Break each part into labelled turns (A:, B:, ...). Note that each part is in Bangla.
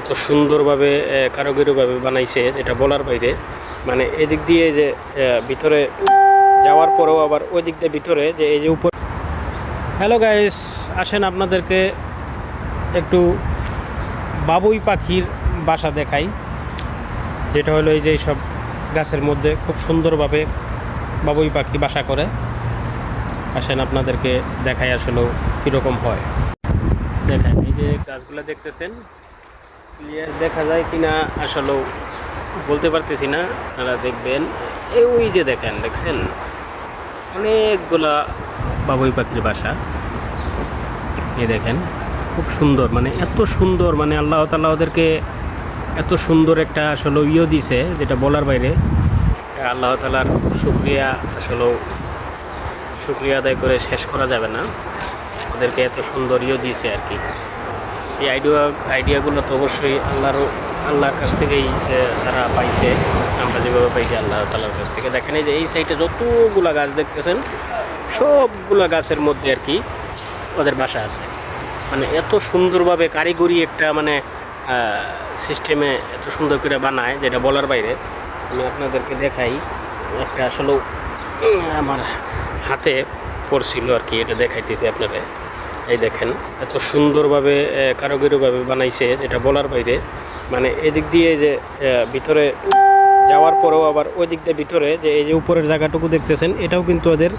A: এত সুন্দরভাবে কারিগরিভাবে বানাইছে এটা বলার বাইরে। মানে এদিক দিয়ে যে ভিতরে যাওয়ার পরেও আবার ওই দিক দিয়ে ভিতরে যে এই যে উপর হ্যালো গাইস আসেন আপনাদেরকে একটু বাবুই পাখির বাসা দেখাই। যেটা হলো এই যে সব গাছের মধ্যে খুব সুন্দরভাবে বাবুই পাখি বাসা করে। আসেন আপনাদেরকে দেখাই আসলেও কীরকম হয়। দেখেন, এই যে গাছগুলো দেখতেছেন ক্লিয়ার দেখা যায় কিনা আসলেও বলতে পারতেছি না, আপনারা দেখবেন। এই ওই যে দেখেন, দেখছেন? অনেকগুলা বাবুই পাখির বাসা। এই দেখেন, খুব সুন্দর মানে এত সুন্দর মানে আল্লাহ তাল্লাহ ওদেরকে এত সুন্দর একটা আসলে ইয়ে দিছে, যেটা বলার বাইরে। আল্লাহ তালার শুক্রিয়া আসলেও শুক্রিয়া আদায় করে শেষ করা যাবে না। ওদেরকে এত সুন্দর ইয়ে দিয়েছে আর কি। এই আইডিয়া আইডিয়াগুলো তো অবশ্যই আল্লাহর আল্লাহর কাছ থেকেই তারা পাইছে। আমরা যেভাবে পাইছি আল্লাহ তালার কাছ থেকে। দেখেন এই যে এই সাইডে যতগুলা গাছ দেখতেছেন, সবগুলা গাছের মধ্যে আর কি ওদের বাসা আছে। মানে এত সুন্দরভাবে কারিগরি একটা মানে সিস্টেমে এত সুন্দর করে বানায়, যেটা বলার বাইরে। আমি আপনাদেরকে দেখাই, একটা আসলে আমার হাতে পড়ছিল আর কি, এটা দেখাইতেছি আপনারা এই দেখেন, এত সুন্দরভাবে কারিগরিভাবে বানাইছে, এটা বলার বাইরে। মানে এদিক দিয়ে যে ভিতরে যাওয়ার পরেও আবার ওই দিক দিয়ে ভিতরে যে এই যে উপরের জায়গাটুকু দেখতেছেন, এটাও কিন্তু ওদের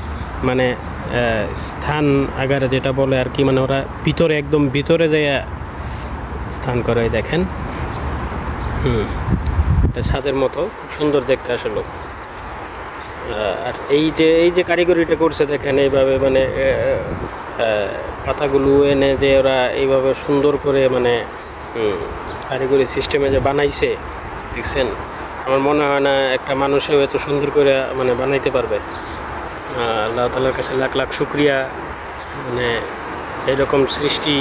A: মানে স্থান আগারে যেটা বলে আর কি মানে ওরা ভিতরে একদম ভিতরে যায় স্থান করে দেখেন। হুম, এটা ছাদের মতো, খুব সুন্দর দেখতে আসলো। আর এই যে এই যে কারিগরিটা করছে, দেখেন, এইভাবে মানে পাতাগুলো এনে যে ওরা এইভাবে সুন্দর করে মানে কারিগরি সিস্টেমে যে বানাইছে, দেখছেন? আমার মনে হয় না একটা মানুষও এত সুন্দর করে মানে বানাইতে পারবে। আল্লাহ তালার কাছে লাখ লাখ শুক্রিয়া। মানে এরকম সৃষ্টি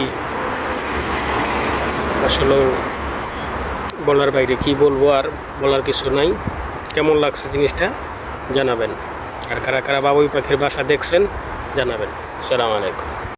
A: আসলেও বলার বাইরে কি বলব আর বলার কিছু নাই। কেমন লাগছে জিনিসটা জানাবেন। আর কারা কারা বাবুই পাখির বাসা দেখছেন জানাবেন। السلام عليكم.